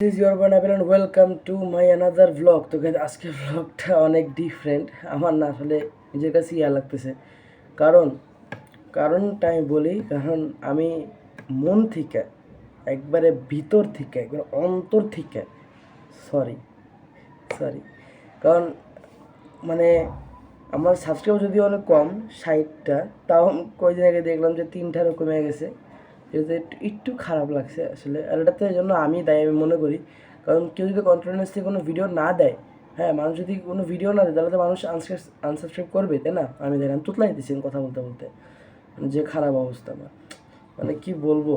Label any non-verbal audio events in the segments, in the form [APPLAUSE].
Is your বানাবেল and welcome to my another blog তো guys, আজকের ভ্লগটা অনেক ডিফারেন্ট আমার না আসলে নিজের কাছে ইয়া লাগতেছে। কারণ কারণটা আমি বলি কারণ আমি মন থেকে একবারে ভিতর থেকে একবারে অন্তর থেকে সরি সরি কারণ মানে আমার সাবস্ক্রাইব যদিও অনেক কম ষাটটা তাও আমি কয়দিন আগে দেখলাম যে তিনটারও কমে গেছে। এটাতে একটু একটু খারাপ লাগছে আসলে। আর এটাতে জন্য আমি দায়ী, আমি মনে করি। কারণ কেউ যদি কন্টিনিউসলি কোনো ভিডিও না দেয় হ্যাঁ মানুষ যদি কোনো ভিডিও না দেয়, তাহলে তো মানুষ আনসাবস্ক্রাইব করবে, তাই না? আমি দেখলাম তুতলাই দিচ্ছি কথা বলতে বলতে। মানে যে খারাপ অবস্থা আমার। মানে কি বলব?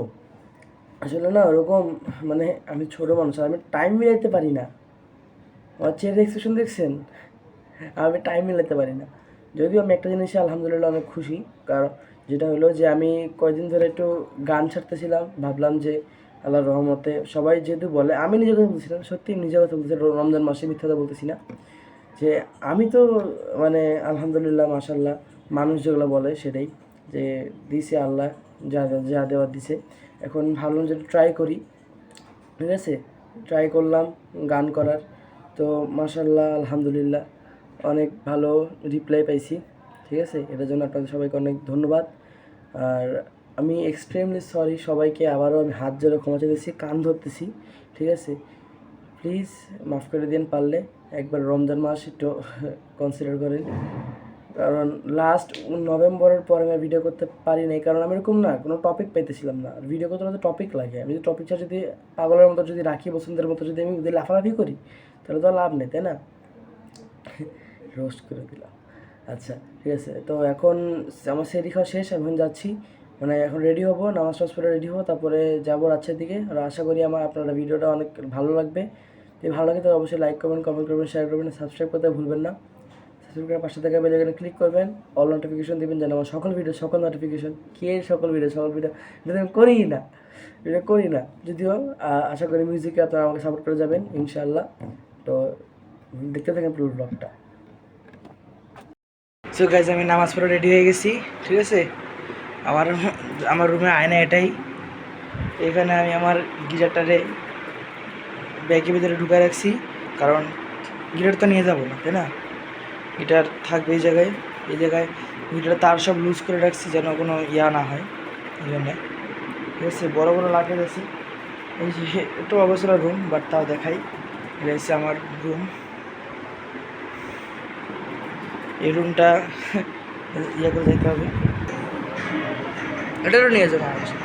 আসলে না, ওরকম মানে আমি ছোটো মানুষ আমি টাইম মিলাইতে পারি না। আমার চেয়ারের এক্সপ্রেশন দেখছেন? আমি টাইম মিলাতে পারি না। যদিও আমি একটা জিনিসে আলহামদুলিল্লাহ অনেক খুশি, কারণ যেটা হলো যে আমি কয়দিন ধরে একটু গান ছাড়তেছিলাম, ভাবলাম যে আল্লাহর রহমতে সবাই যেহেতু বলে, আমি নিজের কথা বলছিলাম সত্যি নিজের কথা বলছি রমজান মাসে মিথ্যা কথা বলতেছি না। যে আমি তো মানে আলহামদুলিল্লাহ মাশাল্লাহ মানুষ যেগুলো বলে সেটাই, যে দিছে আল্লাহ, যা যা দেওয়ার দিছে। এখন ভাবলাম যে ট্রাই করি, ঠিক আছে? ট্রাই করলাম গান করার। তো মাশাল্লাহ আলহামদুলিল্লাহ, অনেক ভালো রিপ্লাই পাইছি, ঠিক আছে? এটার জন্য আপনাদের সবাইকে অনেক ধন্যবাদ। আর আমি এক্সট্রিমলি সরি সবাইকে, আবারও আমি হাত জোরে ক্ষমা চাইতেছি কান ধরতেছি, ঠিক আছে? প্লিজ মাফ করে দিন পারলে, একবার রমজান মাস একটু [LAUGHS] কনসিডার করেন। কারণ লাস্ট নভেম্বরের পরে আমি ভিডিও করতে পারি নাই, কারণ আমি এরকম না, কোনো টপিক পেতেছিলাম না। ভিডিও করতে হলে টপিক লাগে। আমি যদি টপিকটা যদি পাগলের মতো যদি রাখি, বসন্তের মতো যদি আমি যদি লাফালাফি করি, তাহলে তো লাভ নেই, তাই না? [LAUGHS] রোস্ট করে দিলাম। আচ্ছা ঠিক আছে। তো এখন আমার সেরি খাওয়া শেষ এখন যাচ্ছি। মানে এখন রেডি হব, নামাজ টামাজ পরে রেডি হব, তারপরে যাব রাজ্যের দিকে। আর আশা করি আমার আপনারা ভিডিওটা অনেক ভালো লাগবে। যদি ভালো লাগে তাহলে অবশ্যই লাইক করবেন কমেন্ট করবেন শেয়ার করবেন সাবস্ক্রাইব করতে ভুলবেন না। সাবস্ক্রাইব করার পাশে থাকা বেল ক্লিক করবেন। অল নোটিফিকেশন দিবেন যেন আমার সকল ভিডিও সকল নোটিফিকেশন কে সকল ভিডিও সকল ভিডিও এটা আমি করি না। এটা করি না। যদিও আশা করি মিউজিকে আপনারা আমাকে সাপোর্ট করে যাবেন, ইনশাআল্লাহ। তো দেখতে থাকেন পুরো ব্লগটা সো গাইজ আমি নামাজ পড়ে রেডি হয়ে গেছি, ঠিক আছে? আমার আমার রুমে আয়না এটাই। এখানে আমি আমার গিজারটারে ব্যাগের ভিতরে ঢুকে রাখছি, কারণ গিটার তো নিয়ে যাব না, তাই না? গিটার থাকবে এই জায়গায় এই জায়গায় গিটার তার সব লুজ করে রাখছি যেন কোনো ইয়া না হয়, এই জন্যে। ঠিক আছে, বড়ো বড়ো লাকেজ আছে। এই যে একটু অবসর রুম বাট তাও দেখাই। এটা হচ্ছে আমার রুম এই রুমটা ইয়ে করে দেখতে হবে। এটারও নিয়ে যাব। আমার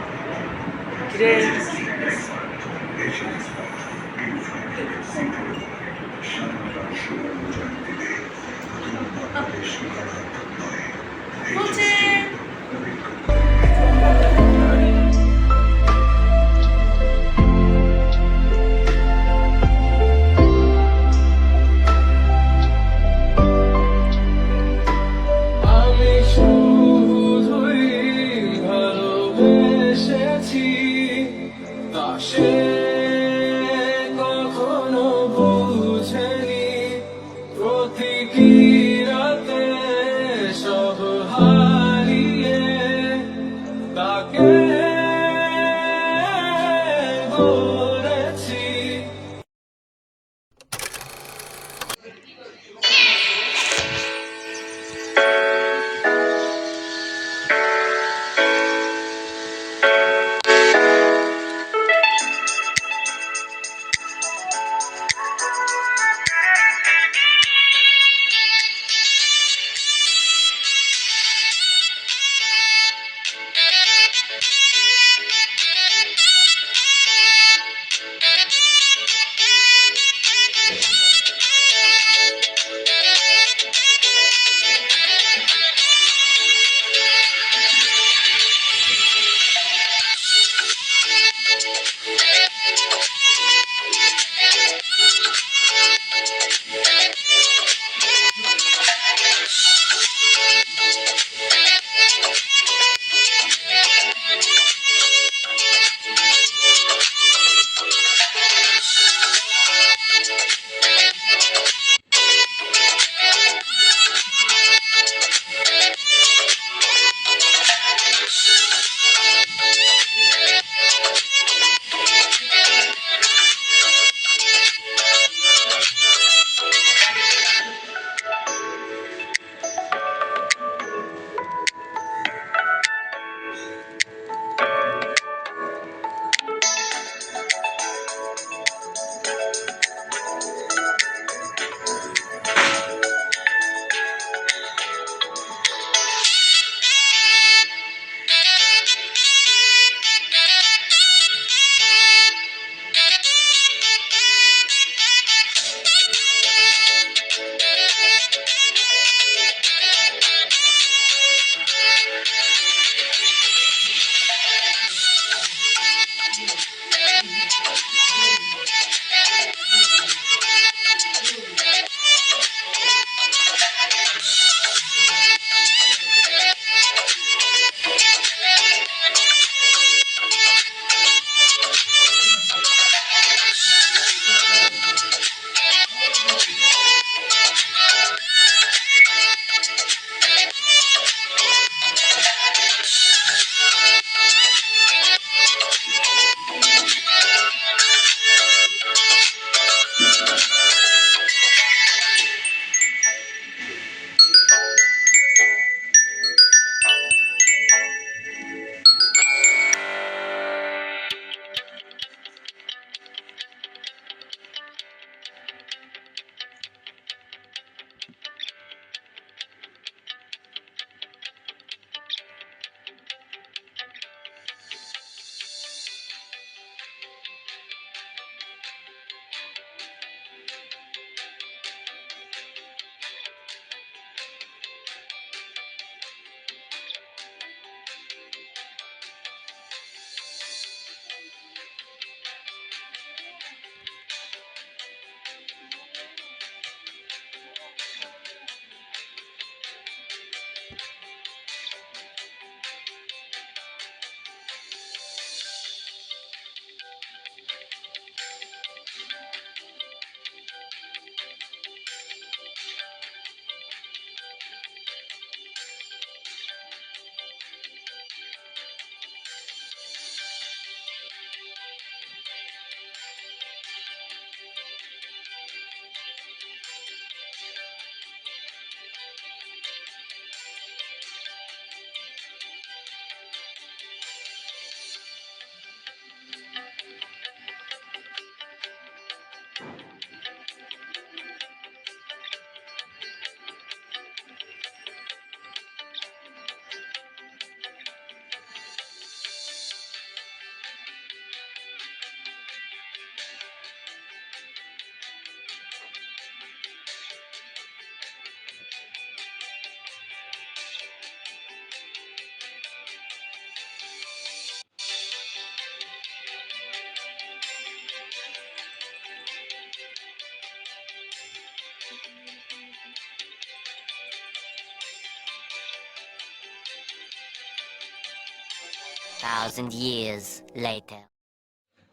thousand years later.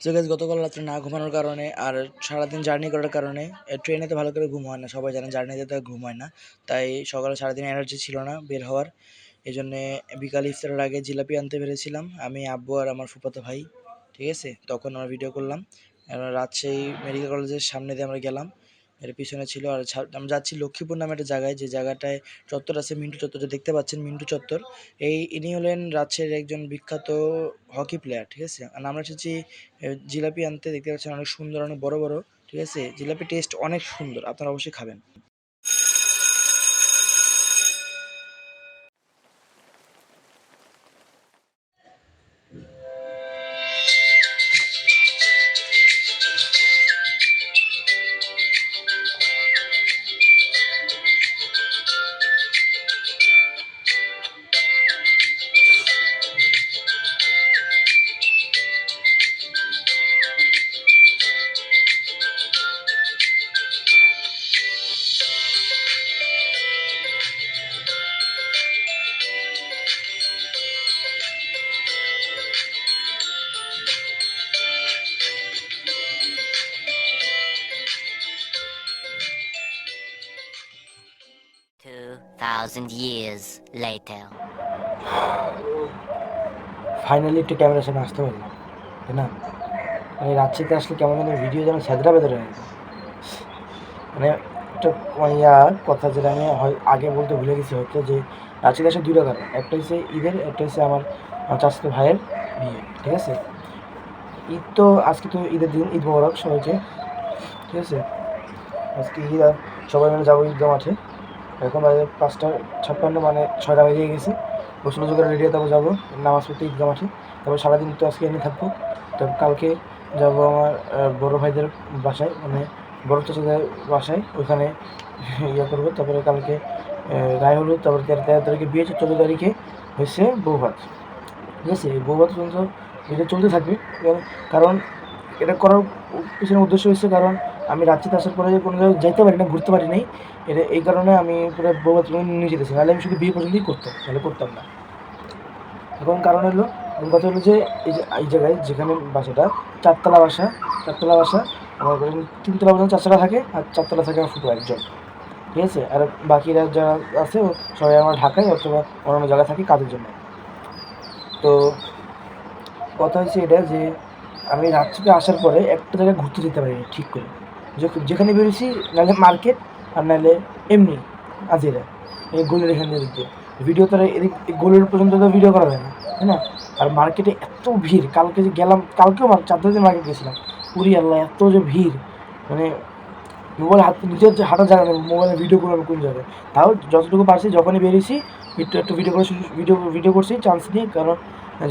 সো গতকাল রাত্রে না ঘুমানোর কারণে আর সারাদিন জার্নি করার কারণে ট্রেনে তো ভালো করে ঘুম হয় না। সবাই জানেন জার্নিতে তো ঘুম হয় না। তাই সকালে সারাদিন এনার্জি ছিল না বের হওয়ার। এই জন্যে বিকাল ইফতারের আগে জিলাপি আনতে পেরেছিলাম আমি, আব্বু আর আমার ফুফাতো ভাই, ঠিক আছে? তখন আমরা ভিডিও করলাম। রাজশাহী মেডিকেল কলেজের সামনে দিয়ে আমরা গেলাম। এর পিছনে ছিল আর আমরা যাচ্ছি লক্ষ্মীপুর নামে একটা জায়গায়, যে জায়গাটায় চত্বর আছে মিন্টু চত্বর দেখতে পাচ্ছেন মিন্টু চত্বর। এই ইনি হলেন রাজশাহীর একজন বিখ্যাত হকি প্লেয়ার ঠিক আছে? আর আমরা এসেছি জিলাপি আনতে, দেখতে পাচ্ছেন অনেক সুন্দর, অনেক বড় বড়, ঠিক আছে? জিলাপি টেস্ট অনেক সুন্দর, আপনারা অবশ্যই খাবেন। Thousand years later. ফাইনালি একটু ক্যামেরার সামনে আসতে পারলাম তাই না? মানে রাত্রিতে আসলে কেমন যেন ভিডিও যেন সেদরা বেদরে হয়ে। মানে একটা মানে ইয়া, কথা যেটা আমি হয়- আগে বলতে ভুলে গেছি হয়তো যে রাত্রিতে আসে দুইটা কারণ একটা হচ্ছে ঈদের, একটা হচ্ছে আমার চাচাতো ভাইয়ের বিয়ে, ঠিক আছে? ঈদ তো আজকে তো ঈদের দিন, ঈদ মোবারক সবাইকে, ঠিক আছে? আজকে ঈদ আর সবাই মিলে যাব ঈদগাহ মাঠে। এখন বাজে পাঁচটা ছাপ্পান্ন মানে ছয়টা বেজে গেছে। গোসল করে রেডি হয়ে তারপর যাব, নামাজ পড়তে ঈদগাহ মাঠে। তারপর সারাদিন তো আজকে এনে থাকব। তারপর কালকে যাব আমার বড় ভাইদের বাসায় মানে বড় চাচাদের বাসায়। ওইখানে [LAUGHS] ইয়ে করব। তারপরে কালকে গায়ে হলুদ তারপরে তেরো তেরো তারিখে বিয়ে চোদ্দ তারিখে হয়েছে বউ ভাত ঠিক আছে? এই বউ ভাত পর্যন্ত এটা চলতে থাকবে। কারণ এটা করার পিছনে উদ্দেশ্য হয়েছে, কারণ আমি রাত্রিতে আসার পরে কোনো জায়গায় যাইতে পারি না, ঘুরতে পারি নাই। এটা এই কারণে আমি পুরো ভাত নিয়ে যেতেছি। নাহলে আমি শুধু বিয়ে পর্যন্তই করতাম তাহলে করতাম না। এখন কারণ হলো, এখন কথা হলো যে, এই যে, এই জায়গায় যেখানে বাসাটা, চারতলা বাসা চারতলা বাসা, আমার তিনতলা পর্যন্ত চারতলা থাকে, আর চারতলা থাকে আমার ফুটো একজন। ঠিক আছে? আর বাকিরা যারা আছে সবাই আমার ঢাকায়, অথবা অন্যান্য জায়গায় থাকে কাজের জন্য। তো কথা হচ্ছে এটা যে, আমি রাত্রিতে আসার পরে একটা জায়গায় ঘুরতে যেতে পারি ঠিক করে। যখন- বেরিয়েছি নাহলে মার্কেট আর নাহলে এমনি আজিরা এই গোলের এখান দিতে। ভিডিও তো এদিক গোলের পর্যন্ত তো ভিডিও করা যায় না, তাই না? আর মার্কেটে এত ভিড়, কালকে যে গেলাম, কালকেও চার দিন মার্কেট গেছিলাম। পুরি আল্লাহ, এত যে ভিড়। মানে মোবাইল হাত নিজের যে হাঁটা জায়গা মোবাইলে ভিডিও করব কোন জায়গায়? তাও যতটুকু পারছি, যখনই বেরিয়েছি একটু একটু ভিডিও করে ভিডিও ভিডিও করছি চান্স নিয়ে, কারণ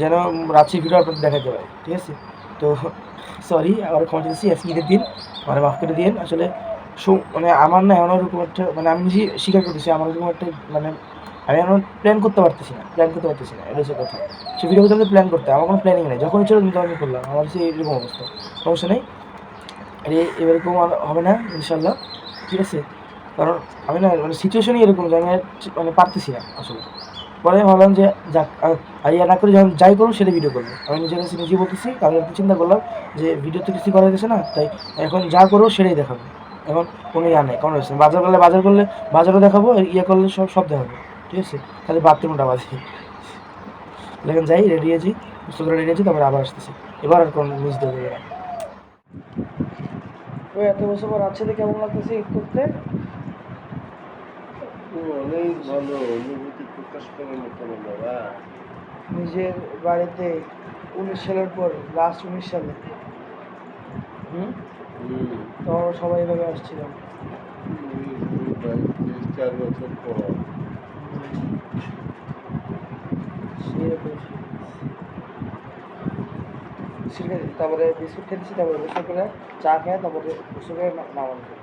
যেন রাত্রি ভিডিও আপনাদের দেখাতে পারে, ঠিক আছে? তো সরি, আবার ক্ষমা চাইছি আজকে ঈদের দিন। মানে মাফ করে দিন আসলে মানে আমার না এমন ওরকম একটা মানে আমি নিজে স্বীকার করতেছি, আমার এরকম একটা মানে আমি এমন প্ল্যান করতে পারতেছি না প্ল্যান করতে পারতেছি না, এটা হচ্ছে কথা। সে ভিডিও করতে প্ল্যান করতে, আমার কোনো প্ল্যানিং নেই, যখন ইচ্ছা আমি তখনই করলাম, আমার হচ্ছে এরকম অবস্থা, সমস্যা নেই। আরে এরকম আর হবে না ইনশাল্লাহ ঠিক আছে? কারণ আমি না মানে সিচুয়েশনই এরকম যে আমি মানে পারতেছি না, আসলে। পরে ভাবলাম যে যাক, আর- ইয়া না করে যখন যাই করব সেটা ভিডিও করব। আমি নিজের কাছে নিজে বলতেছি, কারণ একটু চিন্তা করলাম যে ভিডিও তো কিছু করা গেছে না, তাই এখন যা করব সেটাই দেখাবো। এখন কোনো ইয়া নেই, কোনো রয়েছে বাজার করলে বাজার করলে বাজারও দেখাবো ইয়ে করলে সব সব দেখাবো, ঠিক আছে? খালি বাথরুমটা বাজে। দেখেন যাই রেডি আছি সুস্থ করে রেডি আছি তারপরে আবার আসতেছি। এবার আর কোনো মিস দেবে ওই এত বছর পর রাজশাহীতে কেমন লাগতেছে করতে? অনেক ভালো অনুভূতি প্রকাশ করার মতো বাবা নিজের বাড়িতে উনিশ সালের পর লাস্ট উনিশ সালে। হুম? হুম। সবাই এভাবে আসছিলাম। চার বছর পর। তারপরে বিস্কুট খেতেছি তারপরে গোসল করে চা খেয়ে তারপরে গোসল করে নামানো।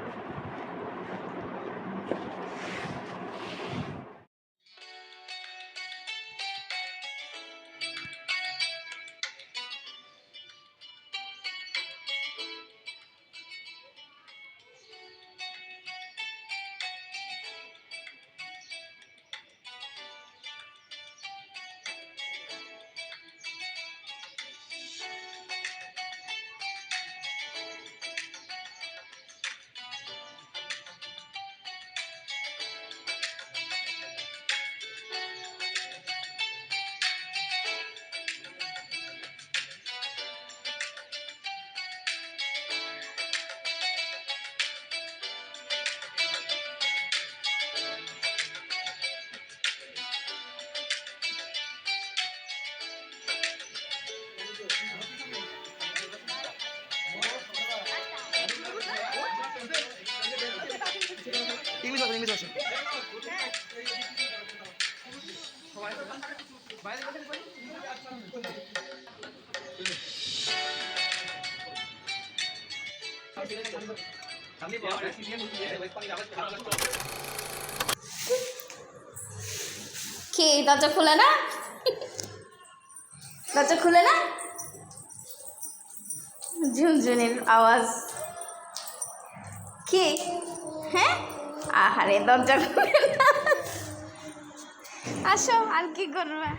কি, দরজা খুলে না? দরজা খুলে না? ঝুনঝুনির আওয়াজ। কি? হ্যাঁ? আহারে, দরজা খুলে না। আসো, আর কি করবে?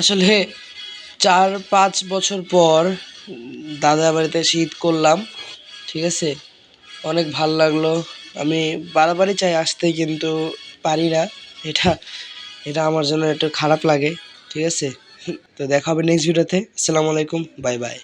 আসলে চার, পাঁচ বছর পর দাদা বাড়িতে শীত করলাম, ঠিক আছে? অনেক ভালো লাগল। আমি বারবারই চাই আসতে, কিন্তু পারি না। এটা এটা আমার জন্য একটু খারাপ লাগে, ঠিক আছে? তো দেখা হবে নেক্সট ভিডিওতে আসসালামু আলাইকুম বাই বাই